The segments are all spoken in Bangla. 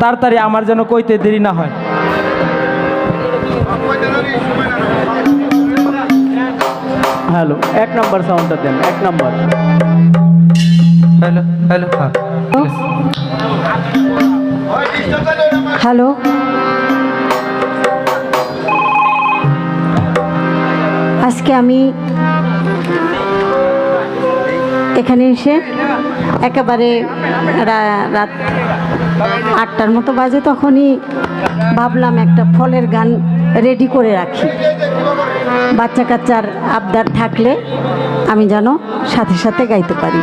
তাড়াতাড়ি আমার যেন কইতে দেরি না হয়। হ্যালো এক নাম্বার সাউন্ডটা দেন এক নাম্বার। হ্যালো হ্যালো হ্যাঁ। হ্যালো। আজকে আমি এখানে এসে একেবারে রাত আটটার মতো বাজে তখনই ভাবলাম একটা ফলের গান রেডি করে রাখি। বাচ্চা কাচ্চার আবদার থাকলে আমি যেন সাথে সাথে গাইতে পারি।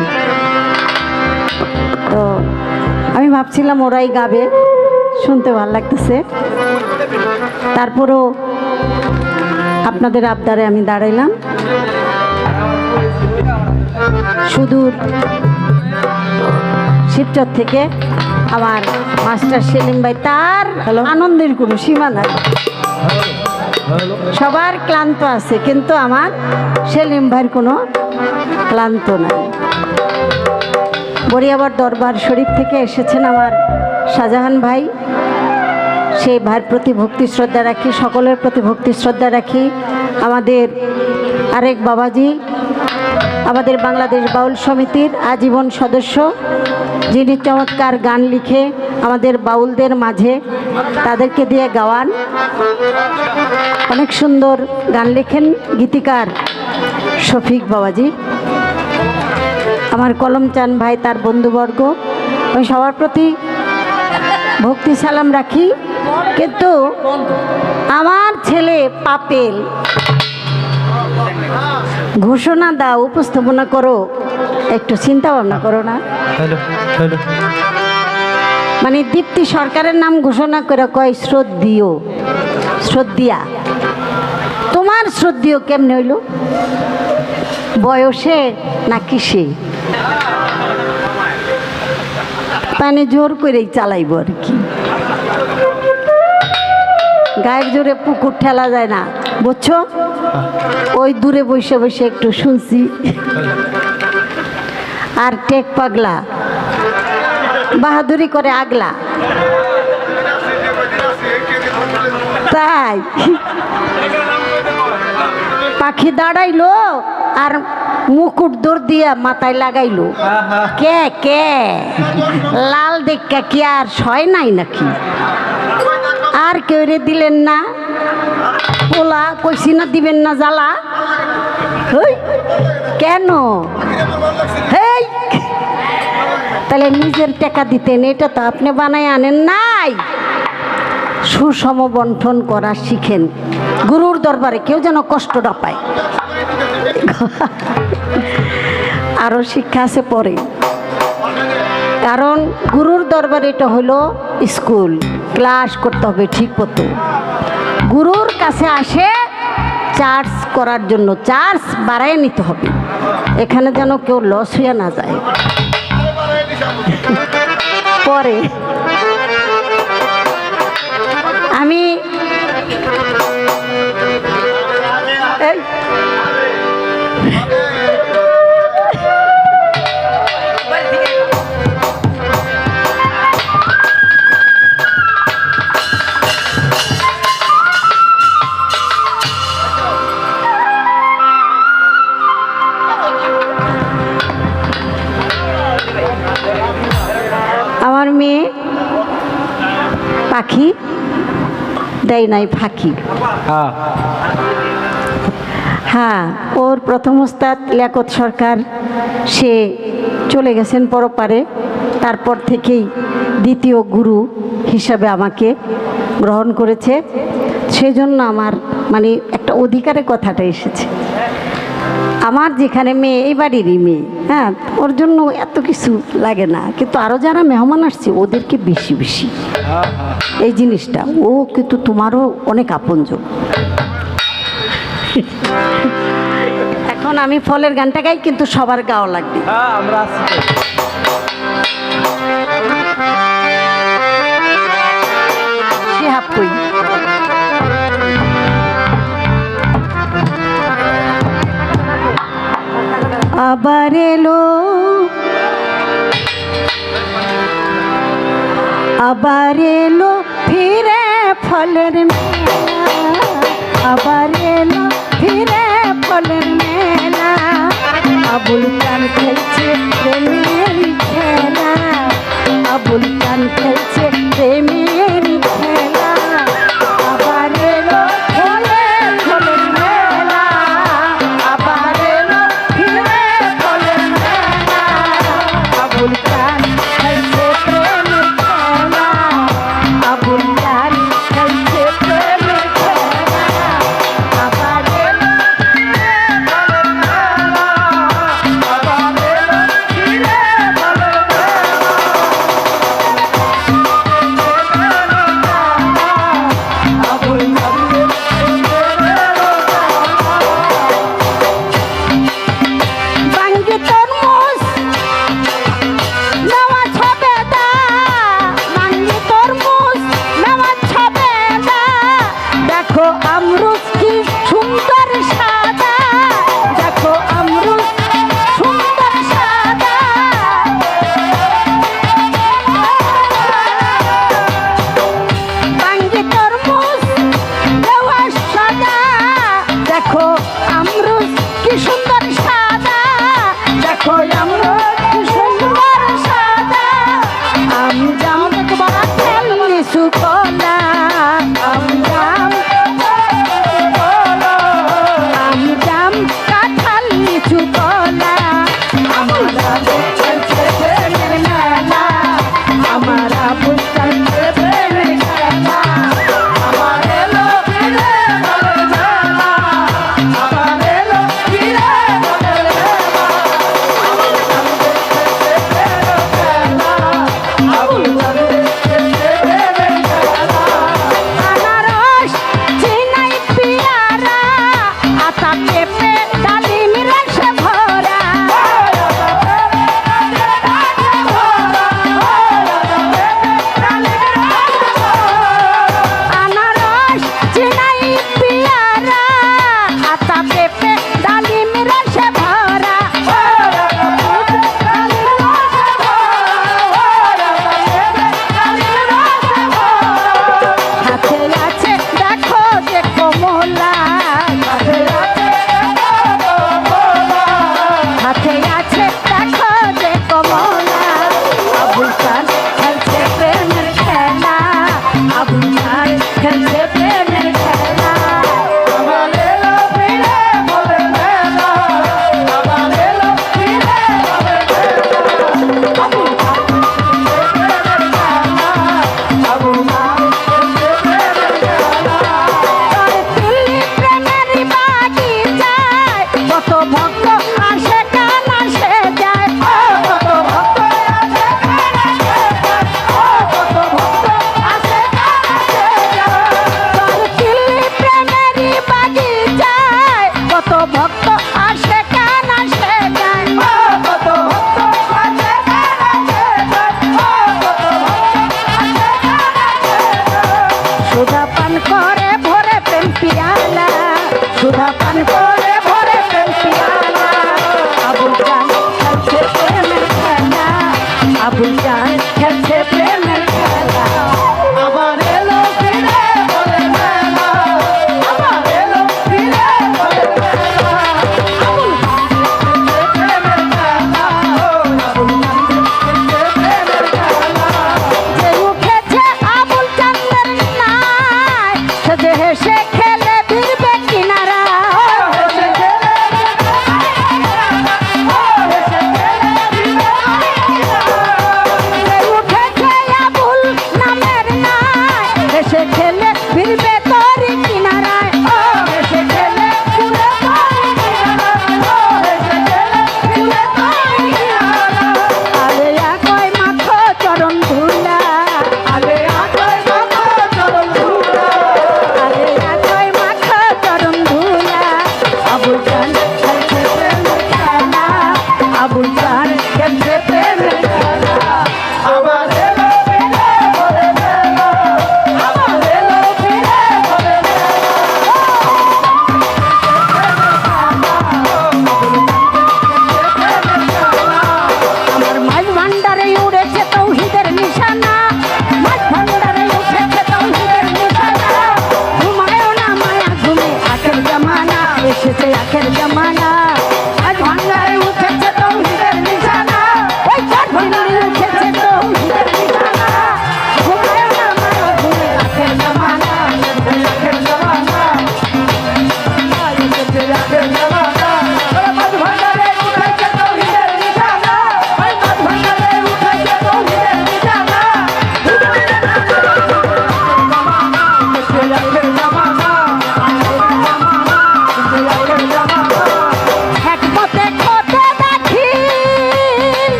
তো আমি ভাবছিলাম ওরাই গাবে, শুনতে ভালো লাগতেছে। তারপরও আপনাদের আবদারে আমি দাঁড়াইলাম। সুদূর শিবচর থেকে আমার মাস্টার সেলিম ভাই তার আনন্দের কোনো সীমা নাই। সবার ক্লান্ত আছে কিন্তু আমার সেলিম ভাইয়ের কোনো ক্লান্ত নাই। বরিয়াবার দরবার শরীফ থেকে এসেছেন আমার শাহজাহান ভাই। সেই ভাইয়ের প্রতি ভক্তি শ্রদ্ধা রাখি সকলের প্রতি ভক্তি শ্রদ্ধা রাখি। আমাদের আরেক বাবাজি আমাদের বাংলাদেশ বাউল সমিতির আজীবন সদস্য, যিনি চমৎকার গান লিখে আমাদের বাউলদের মাঝে তাদেরকে দিয়ে গাওয়ান। অনেক সুন্দর গান লেখেন গীতিকার শফিক বাবাজি। আমার কলম চান ভাই তার বন্ধুবর্গ। আমি সবার প্রতি ভক্তি সালাম রাখি। কিন্তু আমার ছেলে পাপেল ঘোষণা দাও উপস্থাপনা করো। একটু চিন্তা ভাবনা করো না। মানে দীপ্তি সরকারের নাম ঘোষণা করে কয় শ্রদ্ধীয় শ্রদ্ধিয়া তোমার শ্রদ্ধীয় কেমনে হইল? বয়সে না কিসে? মানে জোর করেই চালাইব আর কি। গায়ের জোরে পুকুর ঠেলা যায় না। বুঝছ? ওই দূরে বসে বসে একটু শুনছি। আর টেক পাগলা। বাহাদুরি করে আগলা। তাই। পাখি দাঁড়াইলো আর মুকুট দৌড় দিয়া মাথায় লাগাইলো। কে কে? লাল দেখা কি আর সয় নাই নাকি? আর কেউ রে দিলেন না? পোলা কইছি না, দিবেন না জ্বালা। কেন? হেই, তাহলে নিজের টাকা দিতেন, এটা তো আপনি বানায় আনেন নাই। সুষম বন্টন করা শিখেন। গুরুর দরবারে কেউ যেন কষ্ট না পায়। আরও শিক্ষা আছে পরে। কারণ গুরুর দরবারে এটা হলো স্কুল। ক্লাস করতে হবে ঠিক মতো। গুরুর কাছে আসে চার্জ করার জন্য। চার্জ বাড়ায় নিতে হবে। এখানে যেন কেউ লস হয়ে না যায়। পরে আমি নাই ফাঁকি। হ্যাঁ। হ্যাঁ ওর প্রথম ওস্তাদ লিয়াকত সরকার সে চলে গেছেন পরপারে তারপর থেকেই দ্বিতীয় গুরু হিসাবে আমাকে গ্রহণ করেছে। সেজন্য আমার মানে একটা অধিকারের কথাটা এসেছে। আমার যেখানে মেয়ে এই বাড়িরই মেয়ে হ্যাঁ? ওর জন্য এত কিছু লাগে না। কিন্তু আরও যারা মেহমান আসছে ওদেরকে বেশি বেশি। এই জিনিসটা ও কিন্তু তোমারও অনেক আপনজন। এখন আমি ফলের গানটা গাই কিন্তু সবার গাওয়া লাগবে। হ্যাঁ আমরা কই? আবার এলো। আবার এলো ফিরে ফলের মেলা। আবার এলো ফিরে ফলের মেলা। আবুল কান খেলছে প্রেমের খেলা। আবুল কান খেলছে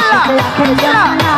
Yeah.